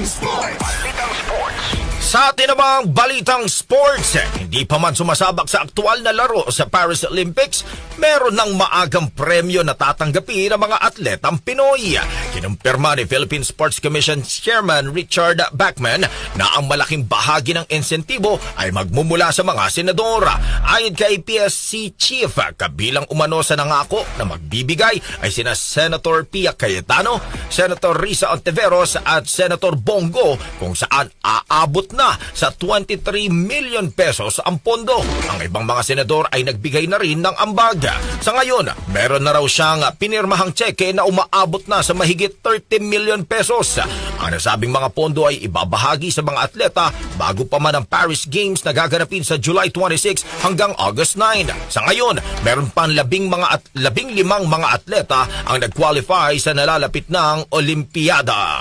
Balitang Sports. Balitang Sports. Sa atin namang balitang sports, eh, hindi pa man sumasabak sa aktual na laro sa Paris Olympics, meron ng maagang premyo na tatanggapin ng mga atletang Pinoy. Kinumpirma ni Philippine Sports Commission Chairman Richard Backman na ang malaking bahagi ng insentibo ay magmumula sa mga senador. Ayon kay PSC Chief, kabilang umano sa nangako na magbibigay ay sina Senator Pia Cayetano, Senator Risa Ontiveros at Senator Bongo kung saan aabot na sa 23 million pesos ang pondo. Ang ibang mga senador ay nagbigay na rin ng ambag. Sa ngayon, meron na raw siyang pinirmahang tseke na umaabot na sa mahigit 30 million pesos. Ang nasabing mga pondo ay ibabahagi sa mga atleta bago pa man ang Paris Games na gaganapin sa July 26 hanggang August 9. Sa ngayon, meron pang labing, mga at, labing limang mga atleta ang nag-qualify sa nalalapit ng Olimpiada.